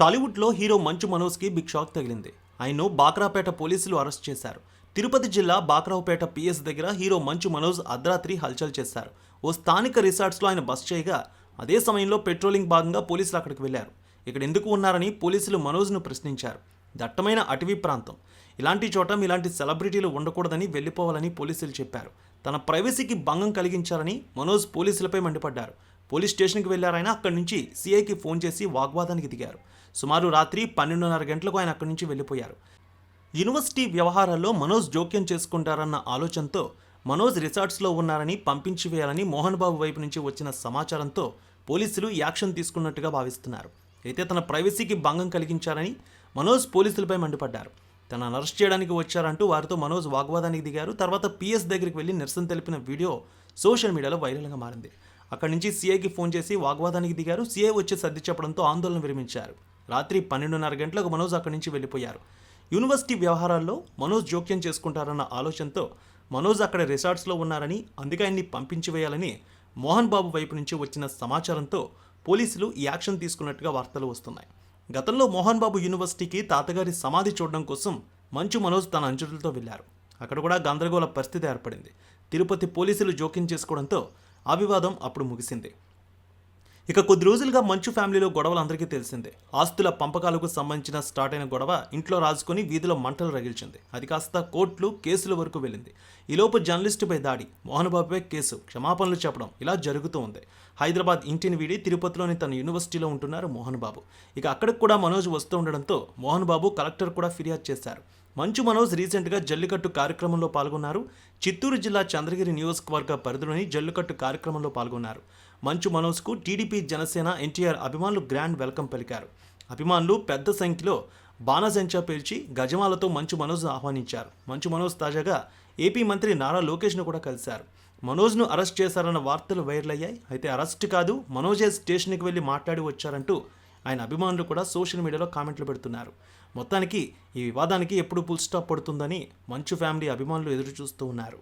టాలీవుడ్లో హీరో మంచు మనోజ్కి big shock తగిలింది. ఆయన్ను బాక్రాపేట పోలీసులు అరెస్ట్ చేశారు. తిరుపతి జిల్లా బాక్రావుపేట పిఎస్ దగ్గర హీరో మంచు మనోజ్ అర్ధరాత్రి హల్చల్ చేశారు. ఓ స్థానిక రిసార్ట్స్లో ఆయన బస్ చేయగా అదే సమయంలో పెట్రోలింగ్ భాగంగా పోలీసులు అక్కడికి వెళ్ళారు ఇక్కడ ఎందుకు ఉన్నారని పోలీసులు మనోజ్ను ప్రశ్నించారు. దట్టమైన అటవీ ప్రాంతం. ఇలాంటి చోట ఇలాంటి సెలబ్రిటీలు ఉండకూడదని వెళ్ళిపోవాలని పోలీసులు చెప్పారు. తన ప్రైవసీకి భంగం కలిగించారని మనోజ్ పోలీసులపై మండిపడ్డారు. పోలీస్ స్టేషన్కి వెళ్ళారాయన అక్కడి నుంచి సీఐకి ఫోన్ చేసి వాగ్వాదానికి దిగారు. సుమారు రాత్రి పన్నెండున్నర గంటలకు ఆయన అక్కడి నుంచి వెళ్ళిపోయారు. యూనివర్సిటీ వ్యవహారాల్లో మనోజ్ జోక్యం చేసుకుంటారన్న ఆలోచనతో మనోజ్ రిసార్ట్స్లో ఉన్నారని పంపించి వేయాలని మోహన్ బాబు వైపు నుంచి వచ్చిన సమాచారంతో పోలీసులు యాక్షన్ తీసుకున్నట్టుగా భావిస్తున్నారు. అయితే తన ప్రైవసీకి భంగం కలిగించారని మనోజ్ పోలీసులపై మండిపడ్డారు. తనను అరెస్ట్ చేయడానికి వచ్చారంటూ వారితో మనోజ్ వాగ్వాదానికి దిగారు. తర్వాత పిఎస్ దగ్గరికి వెళ్ళి నిరసన తెలిపిన వీడియో సోషల్ మీడియాలో వైరల్గా మారింది. అక్కడి నుంచి సీఐకి ఫోన్ చేసి వాగ్వాదానికి దిగారు. సీఐ వచ్చి సర్ది చెప్పడంతో ఆందోళన విరమించారు. రాత్రి పన్నెండున్నర గంటలకు మనోజ్ అక్కడి నుంచి వెళ్ళిపోయారు. యూనివర్సిటీ వ్యవహారాల్లో మనోజ్ జోక్యం చేసుకుంటారన్న ఆలోచనతో మనోజ్ అక్కడ రిసార్ట్స్లో ఉన్నారని అందుకే ఆయన్ని పంపించి వేయాలని మోహన్ బాబు వైపు నుంచి వచ్చిన సమాచారంతో పోలీసులు ఈ యాక్షన్ తీసుకున్నట్టుగా వార్తలు వస్తున్నాయి. గతంలో మోహన్ బాబు యూనివర్సిటీకి తాతగారి సమాధి చూడడం కోసం మంచు మనోజ్ తన అంచులతో వెళ్ళారు. అక్కడ కూడా గందరగోళ పరిస్థితి ఏర్పడింది. తిరుపతి పోలీసులు జోక్యం చేసుకోవడంతో ఆ వివాదం అప్పుడు ముగిసింది. ఇక కొద్ది రోజులుగా మంచు ఫ్యామిలీలో గొడవలు అందరికీ తెలిసిందే. ఆస్తుల పంపకాలకు సంబంధించిన స్టార్ట్ అయిన గొడవ ఇంట్లో రాజుకొని వీధిలో మంటలు రగిల్చింది. అది కాస్త కోర్టులు కేసుల వరకు వెళ్ళింది. ఈలోపు జర్నలిస్టుపై దాడి. మోహన్బాబుపై కేసు. క్షమాపణలు చెప్పడం. ఇలా జరుగుతూ ఉంది. హైదరాబాద్ ఇంటిని వీడి తిరుపతిలోని తన యూనివర్సిటీలో ఉంటున్నారు మోహన్ బాబు. ఇక అక్కడికి కూడా మనోజ్ వస్తూ ఉండడంతో మోహన్ బాబు కలెక్టర్ కూడా ఫిర్యాదు చేశారు. మంచు మనోజ్ రీసెంట్గా జల్లికట్టు కార్యక్రమంలో పాల్గొన్నారు. చిత్తూరు జిల్లా చంద్రగిరి నియోజకవర్గ పరిధిలోని జల్లికట్టు కార్యక్రమంలో పాల్గొన్నారు. మంచు మనోజ్కు టీడీపీ జనసేన ఎన్టీఆర్ అభిమానులు గ్రాండ్ వెల్కమ్ పలికారు. అభిమానులు పెద్ద సంఖ్యలో బాణసంచా పేల్చి గజమాలతో మంచు మనోజ్ ఆహ్వానించారు. మంచు మనోజ్ తాజాగా ఏపీ మంత్రి నారా లోకేష్ను కూడా కలిశారు. మనోజ్ను అరెస్ట్ చేశారన్న వార్తలు వైరల్ అయ్యాయి. అయితే అరెస్ట్ కాదు మనోజే స్టేషన్కి వెళ్ళి మాట్లాడి వచ్చారంటూ ఆయన అభిమానులు కూడా సోషల్ మీడియాలో కామెంట్లు పెడుతున్నారు. మొత్తానికి ఈ వివాదానికి ఎప్పుడు ఫుల్ స్టాప్ పడుతుందని మంచు ఫ్యామిలీ అభిమానులు ఎదురు చూస్తూ ఉన్నారు.